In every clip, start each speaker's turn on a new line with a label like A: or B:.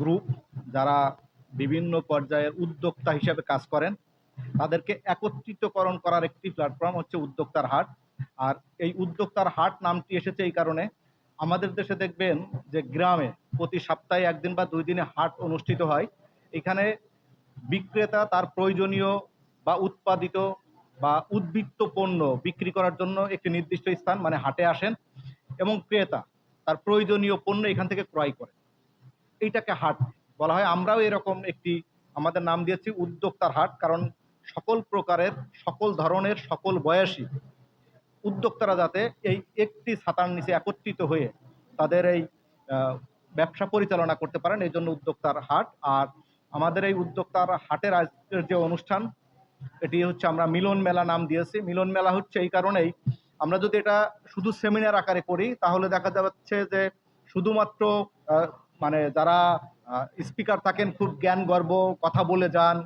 A: Group যারা বিভিন্ন পর্যায়ের উদ্যোক্তা হিসেবে কাজ করেন, তাদেরকে একত্রিতকরণ করার একটি প্ল্যাটফর্ম হচ্ছে উদ্যোক্তার হাট। আর এই উদ্যোক্তার হাট নামটি এসেছে এই কারণে আমাদের দেশে দেখবেন যে গ্রামে প্রতি সপ্তাহে একদিন বা দুই দিনে হাট অনুষ্ঠিত হয়। এখানে বিক্রেতা তার প্রয়োজনীয় বা উৎপাদিত বা উদ্বৃত্ত পণ্য বিক্রি করার জন্য একটি নির্দিষ্ট স্থান মানে হাটে আসেন এবং ক্রেতা তার প্রয়োজনীয় পণ্য এখান থেকে ক্রয় করে এইটাকে হাট বলা হয়। আমরাও এরকম একটি আমাদের নাম দিয়েছি উদ্যোক্তার হাট, কারণ সকল প্রকারের, সকল ধরনের, সকল বয়সী উদ্যোক্তারা যাতে এই একটি ছাতার নিচে একত্রিত হয়ে তাদের এই ব্যবসা পরিচালনা করতে পারেন, এই জন্য উদ্যোক্তার হাট। আর আমাদের এই উদ্যোক্তার হাটের আজকের যে অনুষ্ঠান, এটি হচ্ছে আমরা মিলন মেলা নাম দিয়েছি। মিলন মেলা হচ্ছে এই কারণেই আমরা যদি এটা শুধু সেমিনার আকারে করি, তাহলে দেখা যাচ্ছে যে শুধুমাত্র মানে যারা স্পিকার থাকেন, খুব জ্ঞান গর্ব, কথা বলে যান,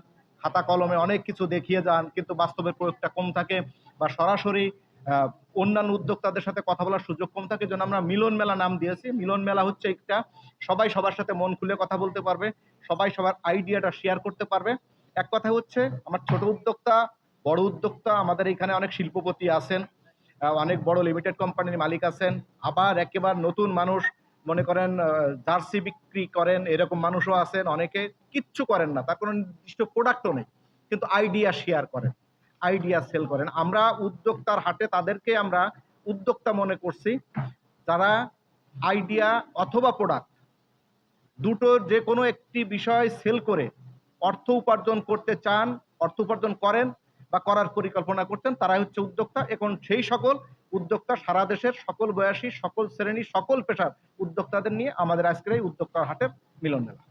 A: খাতা কলমে অনেক কিছু দেখিয়ে যান, কিন্তু বাস্তবের প্রয়োগটা কম থাকে বা সরাসরি অন্যান্য উদ্যোক্তাদের সাথে কথা বলার সুযোগ কম থাকে। জন্য আমরা মিলন মেলা নাম দিয়েছি। মিলন মেলা হচ্ছে একটা, সবাই সবার সাথে মন খুলে কথা বলতে পারবে, সবাই সবার আইডিয়াটা শেয়ার করতে পারবে। এক কথা হচ্ছে, আমার ছোট উদ্যোক্তা, বড় উদ্যোক্তা, আমাদের এখানে অনেক শিল্পপতি আছেন অনেক বড় লিমিটেড কোম্পানির মালিক আছেন, আবার একেবারে নতুন মানুষ মনে করেন জার্সি বিক্রি করেন, এরকম মানুষও আছেন, অনেকে কিচ্ছু করেন না, তার কোনো নির্দিষ্ট প্রোডাক্টও নেই, কিন্তু আইডিয়া শেয়ার করেন আইডিয়া সেল করেন। আমরা উদ্যোক্তার হাটে তাদেরকে আমরা উদ্যোক্তা মনে করছি, যারা আইডিয়া অথবা প্রোডাক্ট দুটোর যে কোনো একটি বিষয় সেল করে, অর্থ উপার্জন করতে চান, অর্থ উপার্জন করেন বা করার পরিকল্পনা করতেন তারাই হচ্ছে উদ্যোক্তা। এখন সেই সকল উদ্যোক্তা সারা দেশের সকল বয়সী, সকল শ্রেণি সকল পেশার উদ্যোক্তাদের নিয়ে আমাদের আজকের এই উদ্যোক্তার হাটের মিলন মেলা।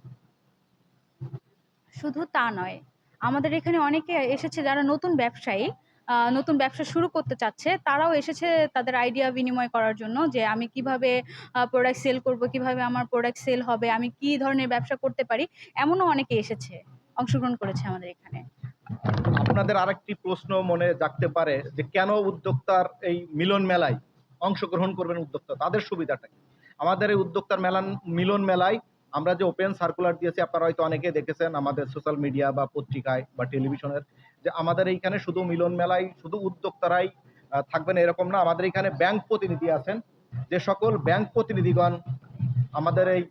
B: শুধু তা নয়, আমাদের এখানে অনেকে এসেছে যারা নতুন ব্যবসায়ী নতুন ব্যবসা শুরু করতে চাচ্ছে, তারাও এসেছে তাদের আইডিয়া বিনিময় করার জন্য যে আমি কীভাবে প্রোডাক্ট সেল করব, কীভাবে আমার প্রোডাক্ট সেল হবে, আমি কি ধরনের ব্যবসা করতে পারি, এমনও অনেকে এসেছে, অংশগ্রহণ করেছে আমাদের এখানে।
A: আপনাদের আরেকটি প্রশ্ন মনে জাগতে পারে যে কেন উদ্যোক্তার এই মিলন মেলায় অংশগ্রহণ করবেন উদ্যোক্তা? তাদের সুবিধাটা কি? আমাদের এই উদ্যোক্তার মেলান, মিলন মেলায় আমরা যে ওপেন সার্কুলার দিয়েছি, আপনারা হয়তো অনেকে দেখেছেন আমাদের সোশ্যাল মিডিয়া বা পত্রিকায় বা টেলিভিশনের, যে আমাদের এইখানে শুধু মিলন মেলায়, শুধু উদ্যোক্তারাই থাকবেন এরকম না। আমাদের এখানে ব্যাংক প্রতিনিধি আছেন। যে সকল ব্যাংক প্রতিনিধিগণ আমাদের এই,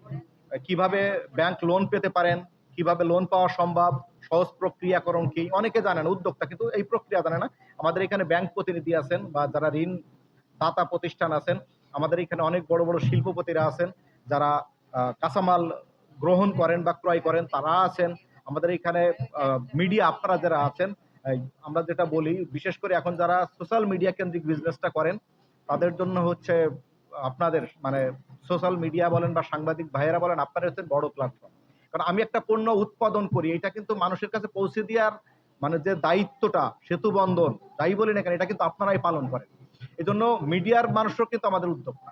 A: কীভাবে ব্যাংক লোন পেতে পারেন, কীভাবে লোন পাওয়া সম্ভব সহজ প্রক্রিয়াকরণ কি? অনেকে জানেন উদ্যোক্তা কিন্তু এই প্রক্রিয়া জানে না। আমাদের এখানে ব্যাংক প্রতিনিধি আছেন বা যারা ঋণ দাতা প্রতিষ্ঠান আছেন, আমাদের এখানে অনেক বড় বড় শিল্পপতিরা আছেন, যারা কাঁচামাল গ্রহণ করেন বা ক্রয় করেন, তারা আছেন। আমাদের এখানে মিডিয়া আপনারা যারা আছেন আমরা যেটা বলি, বিশেষ করে এখন যারা সোশ্যাল মিডিয়া কেন্দ্রিক বিজনেসটা করেন, তাদের জন্য হচ্ছে আপনাদের মানে সোশ্যাল মিডিয়া বলেন বা সাংবাদিক ভাইয়েরা বলেন আপনারা হচ্ছেন বড় প্ল্যাটফর্ম কারণ আমি একটা পণ্য উৎপাদন করি, এটা কিন্তু মানুষের কাছে পৌঁছে দেওয়ার মানে যে দায়িত্বটা, সেতু বন্ধন, যাই বলি না কেন, এটা কিন্তু আপনারাই পালন করেন। এই জন্য মিডিয়ার মানুষও কিন্তু আমাদের
C: উদ্যোক্তা।